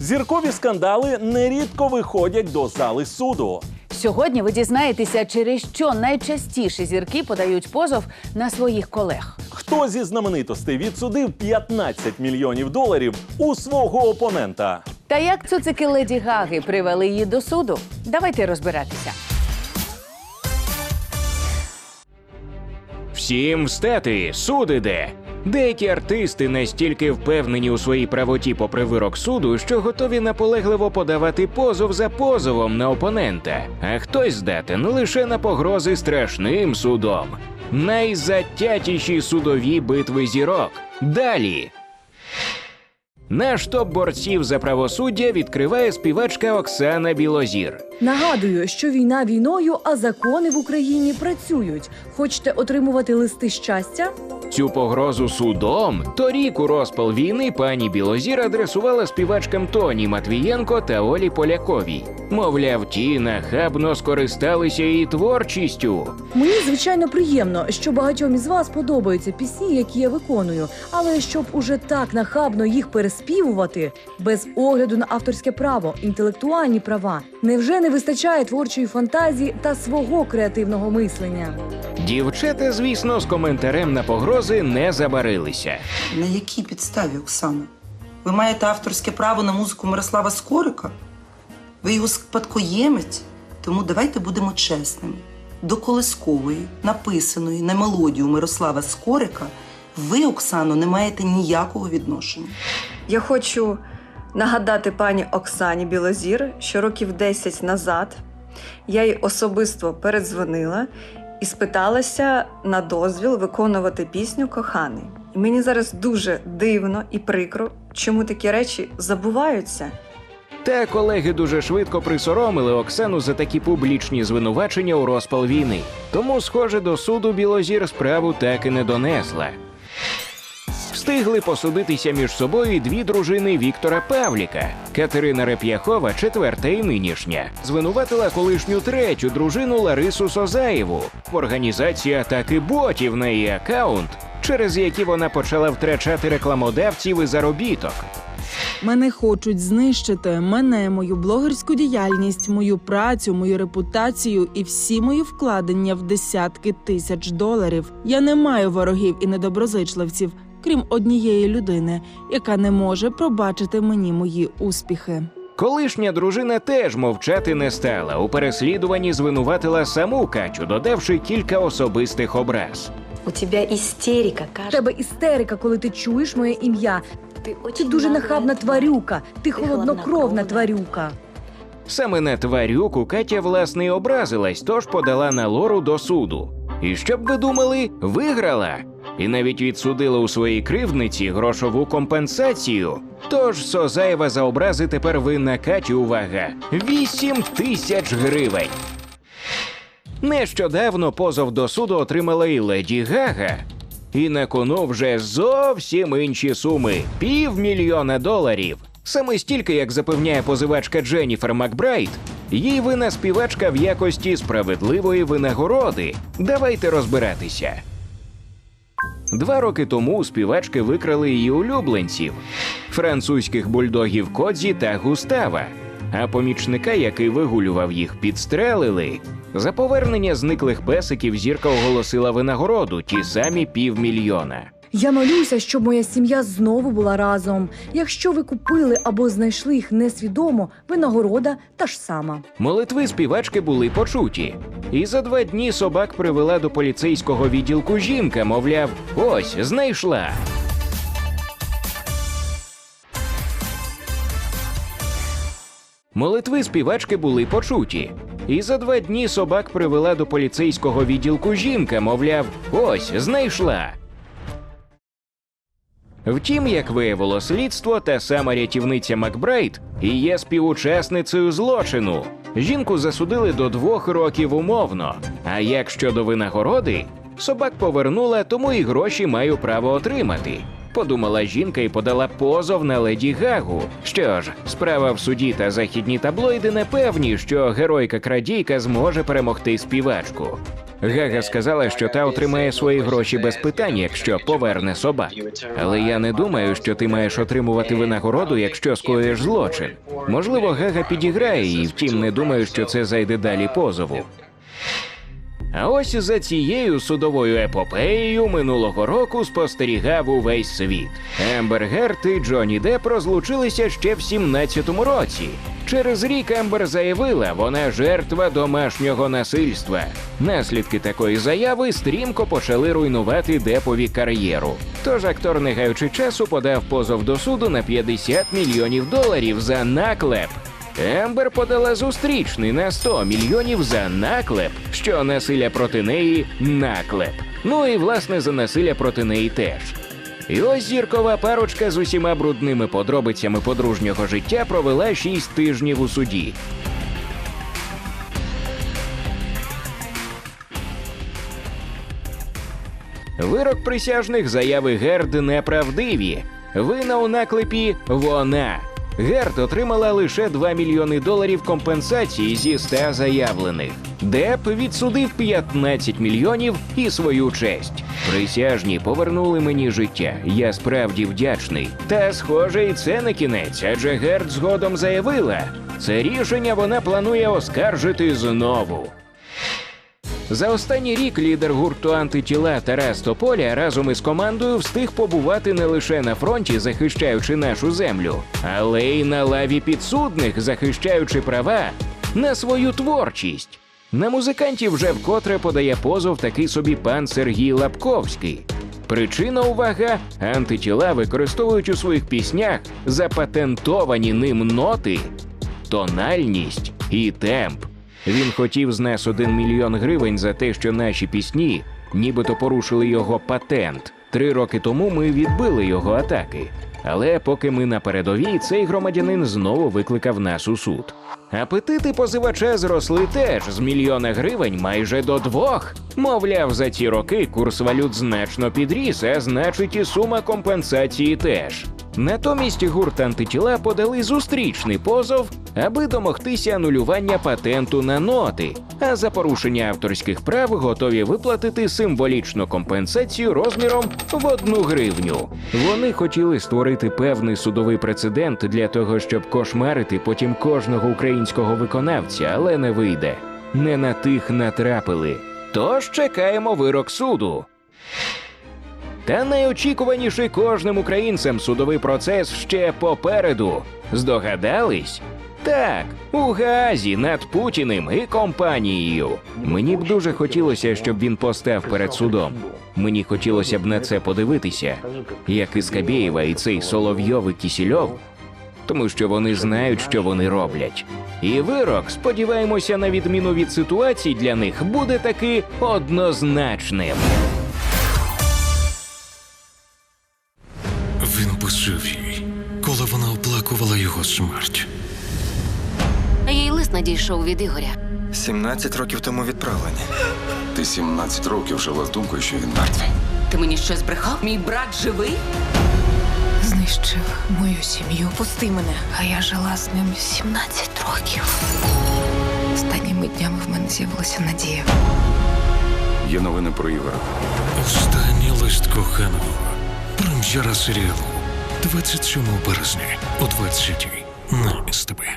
Зіркові скандали нерідко виходять до зали суду. Сьогодні ви дізнаєтеся, через що найчастіше зірки подають позов на своїх колег. Хто зі знаменитостей відсудив 15 мільйонів доларів у свого опонента? Та як цуцики Леді Гаги привели її до суду? Давайте розбиратися. Всім встати, суд іде. Деякі артисти настільки впевнені у своїй правоті попри вирок суду, що готові наполегливо подавати позов за позовом на опонента, а хтось здатен лише на погрози страшним судом. Найзатятіші судові битви зірок. Далі. Наш топ борців за правосуддя відкриває співачка Оксана Білозір. Нагадую, що війна війною, а закони в Україні працюють. Хочете отримувати листи щастя? Цю погрозу судом торік у розпал війни пані Білозір адресувала співачкам Тоні Матвієнко та Олі Поляковій. Мовляв, ті нахабно скористалися її творчістю. Мені звичайно приємно, що багатьом із вас подобаються пісні, які я виконую, але щоб уже так нахабно їх переспівувати без огляду на авторське право, інтелектуальні права, невже не вистачає творчої фантазії та свого креативного мислення? Дівчата, звісно, з коментарем на погрози не забарилися. На якій підставі, Оксана? Ви маєте авторське право на музику Мирослава Скорика? Ви його спадкоємець? Тому давайте будемо чесними. До колискової, написаної на мелодію Мирослава Скорика, ви, Оксано, не маєте ніякого відношення. Я хочу нагадати пані Оксані Білозір, що років 10 назад я їй особисто передзвонила і спиталася на дозвіл виконувати пісню Коханий. Мені зараз дуже дивно і прикро, чому такі речі забуваються. Та колеги дуже швидко присоромили Оксану за такі публічні звинувачення у розпал війни. Тому, схоже, до суду Білозір справу так і не донесла. Встигли посудитися між собою дві дружини Віктора Павліка. Катерина Реп'яхова, четверта і нинішня, звинуватила колишню третю дружину Ларису Созаєву в організації атаки ботів на її акаунт, через які вона почала втрачати рекламодавців і заробіток. Мене хочуть знищити мене, мою блогерську діяльність, мою працю, мою репутацію і всі мої вкладення в десятки тисяч доларів. Я не маю ворогів і недоброзичливців, крім однієї людини, яка не може пробачити мені мої успіхи. Колишня дружина теж мовчати не стала. У переслідуванні звинуватила саму Катю, додавши кілька особистих образ. У тебя истерика, В кажется. тебе істерика, коли ти чуєш моє ім'я. Ты Ти очень дуже нахабна тварюка, ти Ти холоднокровна тварюка. Саме на тварюку Катя власне й образилась, тож подала на лору до суду. І що б ви думали, виграла. І навіть відсудила у своїй кривдниці грошову компенсацію. Тож Созаєва за образи тепер винна Каті увага 8 тисяч гривень. Нещодавно позов до суду отримала і Леді Гага. І на кону вже зовсім інші суми півмільйона доларів. Саме стільки, як запевняє позивачка Дженніфер Макбрайт, їй вина співачка в якості справедливої винагороди. Давайте розбиратися. Два роки тому у співачки викрали її улюбленців французьких бульдогів Кодзі та Густава. А помічника, який вигулював їх, підстрелили. За повернення зниклих песиків зірка оголосила винагороду ті самі півмільйона. Я молюся, щоб моя сім'я знову була разом. Якщо ви купили або знайшли їх несвідомо, винагорода та ж сама. Молитви співачки були почуті. І за два дні собак привела до поліцейського відділку жінка, мовляв, ось знайшла. Молитви співачки були почуті. І за два дні собак привела до поліцейського відділку жінка, мовляв, ось знайшла. Втім, як виявило слідство, та сама рятівниця Макбрайт і є співучасницею злочину. Жінку засудили до двох років умовно. А як щодо винагороди, собак повернула, тому і гроші маю право отримати. Подумала жінка і подала позов на леді Гагу. Що ж, справа в суді та західні таблоїди не певні, що геройка крадійка зможе перемогти співачку. Гага сказала, що та отримає свої гроші без питань, якщо поверне собак. Але я не думаю, що ти маєш отримувати винагороду, якщо скоїш злочин. Можливо, Гага підіграє її, втім, не думаю, що це зайде далі позову. А ось за цією судовою епопеєю минулого року спостерігав увесь світ. Ембер Герт і Джонні Депп розлучилися ще в 17-му році. Через рік Ембер заявила, вона жертва домашнього насильства. Наслідки такої заяви стрімко почали руйнувати Депові кар'єру. Тож актор, не гаючи часу, подав позов до суду на 50 мільйонів доларів за наклеп. Ембер подала зустрічний на 100 мільйонів за наклеп, що насилля проти неї наклеп. Ну і власне за насилля проти неї теж. І ось зіркова парочка з усіма брудними подробицями подружнього життя провела 6 тижнів у суді. Вирок присяжних заяви Герд неправдиві. Вина у наклепі вона. Герд отримала лише 2 мільйони доларів компенсації зі 100 заявлених. Деп відсудив 15 мільйонів і свою честь. Присяжні повернули мені життя. Я справді вдячний. Та схоже, і це не кінець, адже Герд згодом заявила, це рішення вона планує оскаржити знову. За останній рік лідер гурту антитіла Тарас Тополя разом із командою встиг побувати не лише на фронті, захищаючи нашу землю, але й на лаві підсудних, захищаючи права на свою творчість. На музикантів вже вкотре подає позов такий собі пан Сергій Лапковський. Причина увага антитіла використовують у своїх піснях запатентовані ним ноти, тональність і темп. Він хотів з нас один мільйон гривень за те, що наші пісні нібито порушили його патент. Три роки тому ми відбили його атаки. Але поки ми на передовій, цей громадянин знову викликав нас у суд. Апетити позивача зросли теж з мільйона гривень майже до двох. Мовляв, за ці роки курс валют значно підріс, а значить і сума компенсації теж. Натомість гурт антитіла подали зустрічний позов, аби домогтися анулювання патенту на ноти, а за порушення авторських прав готові виплатити символічну компенсацію розміром в одну гривню. Вони хотіли створити певний судовий прецедент для того, щоб кошмарити потім кожного українського виконавця, але не вийде. Не на тих натрапили. Тож чекаємо вирок суду. Та найочікуваніший кожним українцем судовий процес ще попереду. Здогадались? Так, у Гаазі над Путіним і компанією. Мені б дуже хотілося, щоб він постав перед судом. Мені хотілося б на це подивитися, як і Скабєєва і цей Соловйов і Кісільов, тому що вони знають, що вони роблять. І вирок, сподіваємося, на відміну від ситуацій для них буде таки однозначним. Вона оплакувала його смерть. Їй лист надійшов від Ігоря. 17 років тому відправлені. Ти 17 років жила з думкою, що він мертвий. Ти мені щось брехав? Мій брат живий? Знищив мою сім'ю. Пусти мене. А я жила з ним 17 років. Останніми днями в мене з'явилася надія. Є новини про Ігора. Останній лист коханого. Прем'єра серіалу 27 березня о 20 на СТБ.